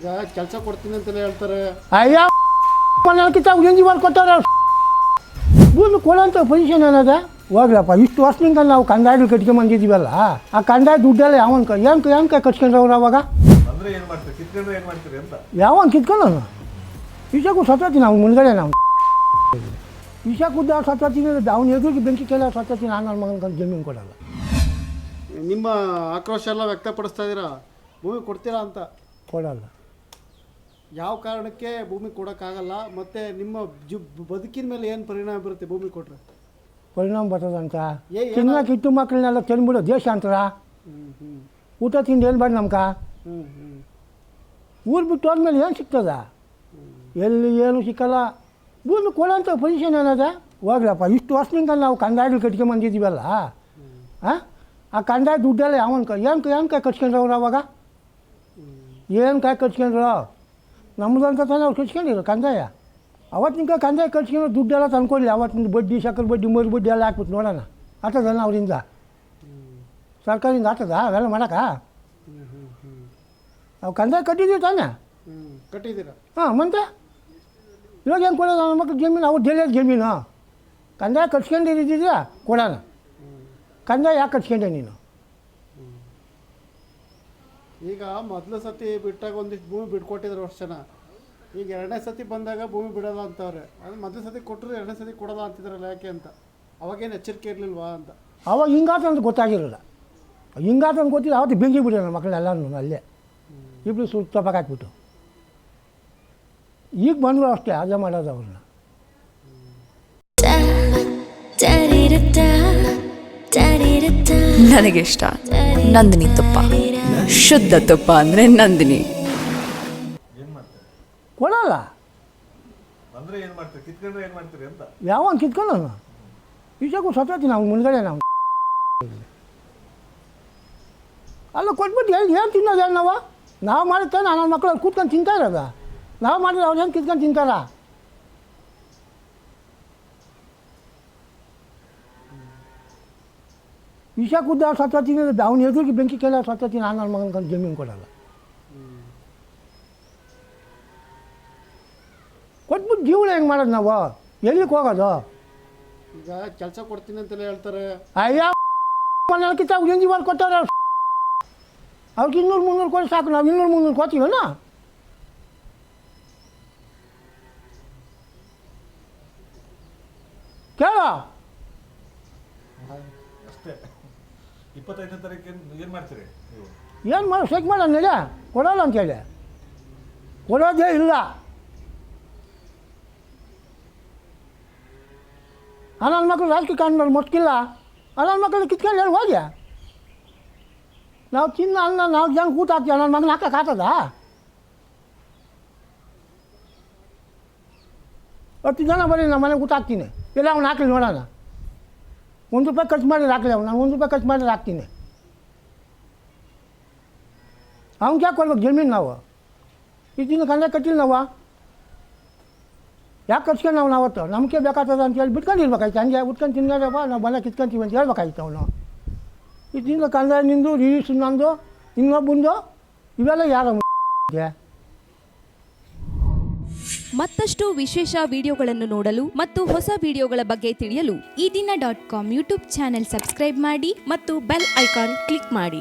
ಈಗ ಕೆಲಸ ಕೊಡ್ತೀನಿ ಅಂತಲೇ ಹೇಳ್ತಾರೆ. ಅಯ್ಯ ಮನೆಕಿಂತ ಎಂಜಿ ಮಾಡ್ಕೊತಾರೆ? ಭೂಮಿ ಕೊಡೋಂಥ ಪೊಸಿಷನ್ ಏನದ? ಹೋಗ್ಲಪ್ಪ ಇಷ್ಟು ವರ್ಷದಿಂದ ನಾವು ಕಂದಾಯ ಕಟ್ಕೊಂಬಂದಿದ್ದೀವಲ್ಲ ಆ ಕಂದಾಯ ದುಡ್ಡೆಲ್ಲ ಯಾವನ್ ಕ ಏನು ಏನು ಕೈ ಕಟ್ಕೊಂಡ್ರವ್ರು ಅವಾಗ? ಯಾವನ್ ಕಿತ್ಕೊಂಡು ವಿಷಕ್ಕೂ ಸತ್ತತಿ ನಾವು ಮುಂದ್ಗಡೆ ನಾವು. ವಿಷ ಕುದ್ದ ಸತ್ತೋತೀನಿ ಅವ್ನ ಎದುರಿಗೆ ಬೆಂಕಿ ಕೆಲ ಸತ್ತತಿ ನಾನು ನನ್ನ ಮಗನ ಜಮೀನು ಕೊಡಲ್ಲ. ನಿಮ್ಮ ಆಕ್ರೋಶ ಎಲ್ಲ ವ್ಯಕ್ತಪಡಿಸ್ತಾ ಇದ್ದೀರಾ? ಭೂಮಿ ಕೊಡ್ತೀರಾ ಅಂತ? ಕೊಡಲ್ಲ. ಯಾವ ಕಾರಣಕ್ಕೆ ಭೂಮಿ ಕೊಡೋಕ್ಕಾಗಲ್ಲ ಮತ್ತು ನಿಮ್ಮ ಜಿ ಬದುಕಿನ ಮೇಲೆ ಏನು ಪರಿಣಾಮ ಬೀರುತ್ತೆ ಭೂಮಿ ಕೊಟ್ಟರೆ ಪರಿಣಾಮ ಬರ್ತದಂತ ಏ, ಏನೋ- ಕಿತ್ತು ಮಕ್ಕಳನ್ನೆಲ್ಲ ತಂದ್ಬಿಡೋ ದೇಶ ಅಂತಾರ ಹ್ಞೂ ಹ್ಞೂ ಊಟ ತಿಂಡಿ ಏನು ಬೇಡ ನಮ್ಗೆ? ಹ್ಞೂ ಹ್ಞೂ ಊರು ಬಿಟ್ಟು ಹೋದ್ಮೇಲೆ ಏನು ಸಿಗ್ತದ? ಎಲ್ಲಿ ಏನು ಸಿಕ್ಕಲ್ಲ. ಭೂಮಿ ಕೊಡೋಂಥ ಪೊಸಿಷನ್ ಏನದ? ಹೋಗ್ಲಪ್ಪ ಇಷ್ಟು ವರ್ಷದಿಂದ ನಾವು ಕಂದಾಯಗಳು ಕಟ್ಕೊಂಬಂದಿದ್ದೀವಲ್ಲ ಹಾಂ ಆ? ಕಂದಾಯ ದುಡ್ಡೆಲ್ಲ ಯಾವನ್ ಕ ಏನು ಏನು ಕೈ ಕಟ್ಕೊಂಡ್ರವ್ರು ಅವಾಗ? ಏನು ಕೈ ಕಟ್ಕೊಂಡ್ರು ನಮ್ಮದಂತ ತಾನೇ ಅವ್ರು ಕಳ್ಸ್ಕೊಂಡಿರೋ ಕಂದಾಯ. ಅವತ್ತಿನ ಕಂದಾಯ ಕಳ್ಸ್ಕೊಂಡು ದುಡ್ಡೆಲ್ಲ ತಂದ್ಕೊಳ್ಳಿ ಅವತ್ತಿನ ಬಡ್ಡಿ ಸಕ್ಕರೆ ಬಡ್ಡಿ ಮರು ಬಡ್ಡಿ ಎಲ್ಲ ಹಾಕ್ಬಿಟ್ಟು ನೋಡೋಣ. ಆಟದಲ್ಲ ಅವರಿಂದ? ಸರ್ಕಾರದಿಂದ ಆಟದ ಅವೆಲ್ಲ ಮಾಡೋಕೆ ನಾವು ಕಂದಾಯ ಕಟ್ಟಿದ್ದೀವಿ ತಾನೇ. ಕಟ್ಟಿದ್ದೀರಾ ಹಾಂ ಮತ್ತೆ ಇವಾಗ ಏನು ಕೊಡೋದು? ನನ್ನ ಮಕ್ಳು ಜಮೀನು, ಅವ್ರು ಜಿಲ್ಲೆಯಲ್ಲಿ ಜಮೀನು. ಕಂದಾಯ ಕಟ್ಸ್ಕೊಂಡಿದ್ದೀರಾ ಕೊಡೋಣ. ಕಂದಾಯ ಯಾಕೆ ಕಟ್ಸ್ಕೊಂಡೆ ನೀನು? ಈಗ ಮೊದಲ ಸತಿ ಬಿಟ್ಟಾಗ ಒಂದಿಷ್ಟು ಭೂಮಿ ಬಿಟ್ಕೊಟ್ಟಿದ್ರು ವರ್ಷ ಜನ ಈಗ ಎರಡನೇ ಸತಿ ಬಂದಾಗ ಭೂಮಿ ಬಿಡೋಲ್ಲ ಅಂತವ್ರೆ. ಅದು ಮೊದಲ ಸತಿ ಕೊಟ್ಟರು ಎರಡನೇ ಸತಿ ಕೊಡೋಲ್ಲ ಅಂತಿದ್ರಲ್ಲ ಯಾಕೆ ಅಂತ. ಅವಾಗೇನು ಎಚ್ಚರಿಕೆ ಇರಲಿಲ್ವಾ ಅಂತ. ಅವಾಗ ಹಿಂಗಾತ ಅಂತ ಗೊತ್ತಾಗಿರಲಿಲ್ಲ. ಹಿಂಗಾತ ಅಂತ ಗೊತ್ತಿಲ್ಲ ಅವತ್ತು ಬೆಂಕಿ ಬಿಡಿ ನನ್ನ ಮಕ್ಕಳೆಲ್ಲನೂ ಅಲ್ಲೇ. ಇಬ್ಬರು ಸುಟ್ಟು ತಪ್ಪಾಗಿ ಹಾಕ್ಬಿಟ್ಟು. ಈಗ ಬಂದರು ಅಷ್ಟೇ ಅದೇ ಮಾಡೋದು ಅವ್ರನ್ನ. ನನಗೆ ಇಷ್ಟ. ನಂದಿನಿ ತುಪ್ಪ. ಶುದ್ಧ ತುಪ್ಪ ಅಂದರೆ ನಂದಿನಿ. ಕೊಡಲ್ಲ ಅಂದ್ರೆ ಏನು ಮಾಡ್ತೀರಿ? ಕಿತ್ಕೊಂಡ್ರೆ ಏನು ಮಾಡ್ತೀರಿ ಅಂತ. ಯಾವನ್ ಕಿತ್ಕೊಳ್ಳೋನು ವಿಷಕ್ಕೂ ಸತ್ತೋತಿ ನಾವು ಮುಂದ್ಗಡೆ ನಾವು. ಅಲ್ಲ ಕೊಟ್ಬಿಟ್ಟು ಏನು ಏನು ತಿನ್ನೋದು ಹೇಳಿ ನಾವು? ನಾವು ಮಾಡುತ್ತೆ ನನ್ನ ಮಕ್ಕಳು ಕೂತ್ಕೊಂಡು ತಿಂತಾ ಇರೋದ. ನಾವು ಮಾಡಿದ್ರೆ ಅವ್ರು ಏನು ಕಿತ್ಕೊಂಡು ತಿಂತಾರ? ವಿಷ ಕುದ್ದ ಸತ್ತೋತೀನಿ ಅವ್ನ ಎದುರಿಗೆ ಬೆಂಕಿ ಕೆಲ ಸತ್ತೋತೀನಿ ನಾನು ನನ್ನ ಮಗನ ಜಮೀನು ಕೊಡಲ್ಲ. ಕೊಟ್ಬಿಟ್ಟು ಜೀವನ ಹೆಂಗೆ ಮಾಡೋದು ನಾವು? ಎಲ್ಲಿಗೆ ಹೋಗೋದು? ಈಗ ಕೆಲಸ ಕೊಡ್ತೀನಿ ಅಂತೆಲ್ಲ ಹೇಳ್ತಾರೆ. ಅಯ್ಯ ಮನೆಕಿಂತ ಅವ್ರು ಮಾಡಿ ಮಾಡ್ಕೊತಾರೆ ಅವ್ರಿಗೆ ಇನ್ನೂರು ಮುನ್ನೂರು ಕೊಡಿ ಸಾಕು ನಾವು ಇನ್ನೂರು ಮುನ್ನೂರು ಕೊಡ್ತೀವನ ಕೇಳ. ಅಷ್ಟೇ. ಇಪ್ಪತ್ತೈದನೇ ತಾರೀಕು ಏನ್ ಮಾಡ್ತೀರಿ ನೀವು? ಏನು ಮಾಡಿ ಚೆಕ್ ಮಾಡೋಣ ನಡೆ ಕೊಡೋಲ್ಲ ಅಂತೇಳಿ. ಕೊಡೋದೇ ಇಲ್ಲ. ಆ ನನ್ನ ಮಕ್ಕಳು ರಾಜಕೀಯ ಮೊಟ್ಕಿಲ್ಲ ಆ ನನ್ನ ಮಕ್ಕಳು ಕಿತ್ಕೊಂಡು ಹೇಳಿ ಹೋಗಿ ನಾವು ತಿನ್ನ ಅನ್ನ ನಾಲ್ಕು ಜನ ಊಟ ಹಾಕ್ತೀವಿ ನನ್ನ ಮಗನ ಹಾಕಕ್ಕೆ ಆಗ್ತದ ಹತ್ತು ಜನ ಬರೀ ನಮ್ಮ ಮನೆಗೆ ಊಟ ಹಾಕ್ತೀನಿ ಇಲ್ಲ ಅವ್ನು ಹಾಕಲಿ ನೋಡೋಣ ಒಂದು ರೂಪಾಯಿ ಖರ್ಚು ಮಾಡಿದ್ರೆ ಹಾಕಲಿ ಅವ್ನು ನಾನು ಒಂದು ರೂಪಾಯಿ ಖರ್ಚು ಮಾಡಿದ್ರೆ ಹಾಕ್ತೀನಿ ಅವ್ನಿಗೆ ಯಾಕೆ ಕೊಡ್ಬೇಕು ಜಮೀನು ನಾವು ಇದನ್ನು ಕಂದ ಕಟ್ಟಿಲ್ಲ ನಾವು ಯಾಕೆ ಕಟ್ಸ್ಕೊಂಡು ನಾವು ನಾವತ್ತು ನಮಗೆ ಬೇಕಾಗ್ತದೆ ಅಂತ ಹೇಳಿ ಬಿಟ್ಕೊಂಡಿರ್ಬೇಕಾಯ್ತು ಹಂಗೆ ಉಟ್ಕೊಂಡು ತಿನ್ಕೊಂಡಪ್ಪ ನಾವು ಬಂದ ಕಿತ್ಕೊಂತೀವಿ ಅಂತ ಹೇಳ್ಬೇಕಾಯ್ತು ಅವನು. ಇದರಿಂದ ಕಂದ ನಿಂದು ರೀಸ್ ನಂದು, ಇನ್ನೊಬ್ಬಂದು, ಇವೆಲ್ಲ ಯಾರ ಮತ್ತಷ್ಟು ವಿಶೇಷ ವಿಡಿಯೋಗಳನ್ನು ನೋಡಲು ಮತ್ತು ಹೊಸ ವಿಡಿಯೋಗಳ ಬಗ್ಗೆ ತಿಳಿಯಲು ಈ ದಿನ dot com YouTube channel subscribe ಮಾಡಿ ಮತ್ತು ಬೆಲ್ ಐಕಾನ್ ಕ್ಲಿಕ್ ಮಾಡಿ.